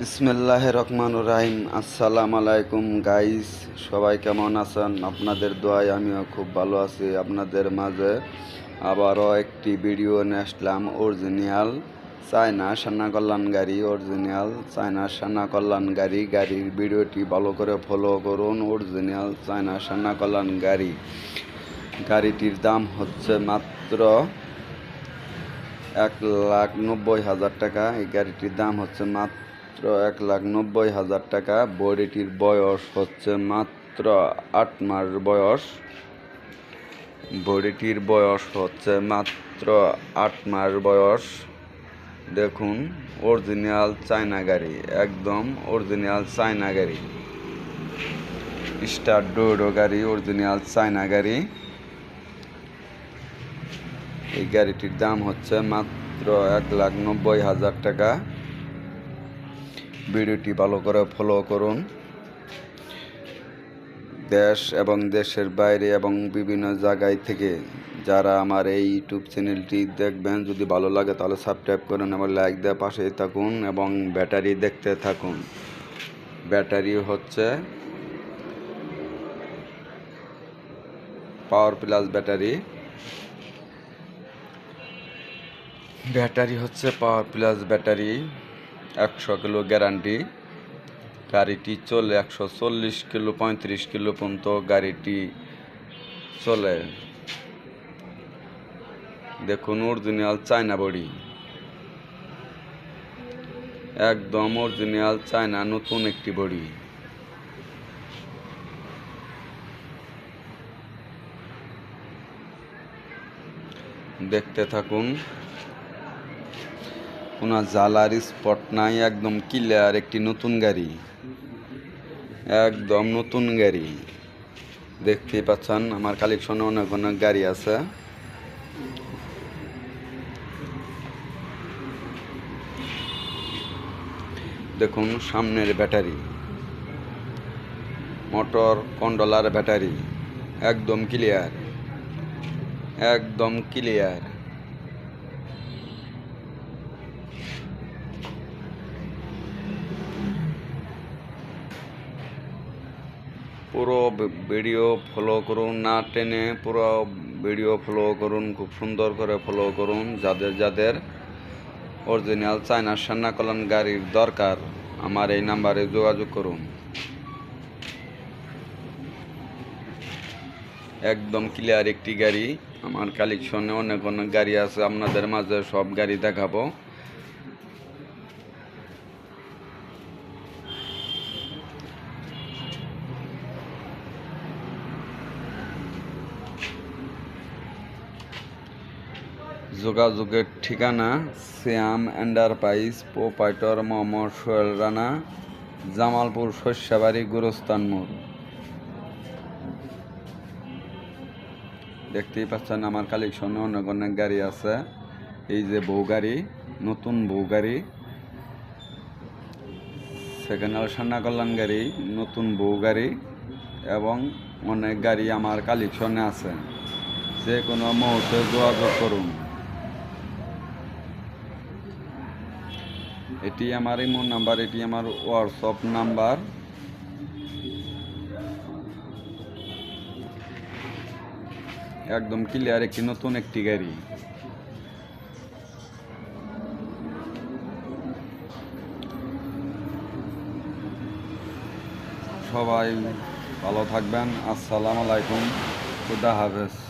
বিসমিল্লাহ রহমান রাহিম। আসসালাম আলাইকুম গাইস সবাই কেমন আছেন? আপনাদের দোয়ায় আমিও খুব ভালো আছি। আপনাদের মাঝে আবারও একটি ভিডিও নিয়ে আসলাম অরিজিনাল চায়না সান্না কল্যাণ গাড়ি অরিজিনাল চায়না সান্না কল্যাণ গাড়ি। গাড়ির ভিডিওটি ভালো করে ফলো করুন অরিজিনাল চায়না সান্না কল্যাণ গাড়ি। গাড়িটির দাম হচ্ছে মাত্র এক লাখ নব্বই হাজার টাকা। এই গাড়িটির দাম হচ্ছে মাত্র এক লাখ নব্বই হাজার টাকা। বডিটির বয়স হচ্ছে মাত্র আট মাস বয়স। বডিটির বয়স হচ্ছে মাত্র আট মাস বয়স। দেখুন, অরিজিনাল চায়না গাড়ি, একদম অরিজিনাল চায়না গাড়ি। স্টার ডোডো গাড়ি, অরিজিনাল চায়না গাড়ি। এই গাড়িটির দাম হচ্ছে মাত্র এক লাখ নব্বই হাজার টাকা। ভিডিওটি ভালো করে ফলো করুন। দেশ এবং দেশের বাইরে এবং বিভিন্ন জায়গায় থেকে যারা আমার এই ইউটিউব চ্যানেলটি দেখবেন, যদি ভালো লাগে তাহলে সাবস্ক্রাইব করুন এবং লাইক দেওয়া পাশেই থাকুন এবং ব্যাটারি দেখতে থাকুন। ব্যাটারি হচ্ছে পাওয়ার প্লাস ব্যাটারি ব্যাটারি হচ্ছে পাওয়ার প্লাস ব্যাটারি একশো কিলো গ্যারান্টি। গাড়িটি চলে একশো চল্লিশ কিলো, পঁয়ত্রিশ কিলো পর্যন্ত গাড়িটি চলে। দেখুন অরিজিনাল চায়না বডি একদম অরিজিনাল চায়না নতুন একটি বডি দেখতে থাকুন। কোনো জ্বালার স্পট নাই, একদম ক্লিয়ার একটি নতুন গাড়ি। একদম নতুন গাড়ি। দেখতেই পাচ্ছেন, আমার কালেকশনে অনেক অনেক গাড়ি আছে। দেখুন, সামনের ব্যাটারি। Motor controller battery. একদম ক্লিয়ার একদম ক্লিয়ার পুরো ভিডিও ফলো করুন, না টেনে পুরো ভিডিও ফলো করুন, খুব সুন্দর করে ফলো করুন, যাদের যাদের অরিজিনাল চায়না সান্না কলান গাড়ির দরকার, আমার এই নাম্বারে যোগাযোগ করুন। একদম ক্লিয়ার একটি গাড়ি, আমার কালেকশনে অনেক অনেক গাড়ি আছে, আপনাদের মাঝে সব গাড়ি দেখাবো। যোগাযোগের ঠিকানা শ্যাম এন্টারপ্রাইজ, প্রোপাইটর মোহাম্মদ সোহেল রানা, জামালপুর শস্যাবাড়ি গুরস্তান মোড়। দেখতেই পাচ্ছেন আমার কালেকশনে অনেক অনেক গাড়ি আছে। এই যে বউ গাড়ি, নতুন বউ গাড়ি। সেকেন্ড হ্যান্ড সান্না কল্যাণ গাড়ি, নতুন বউ গাড়ি এবং অনেক গাড়ি আমার কালেকশনে আছে। যে কোনো মুহূর্তে যোগাযোগ করুন। এটি আমার ইমো নাম্বার, এটি আমার হোয়াটসঅ্যাপ নাম্বার। একদম ক্লিয়ার একটি নতুন একটি গাড়ি। সবাই ভালো থাকবেন, আসসালামু আলাইকুম, খুদা হাফেজ।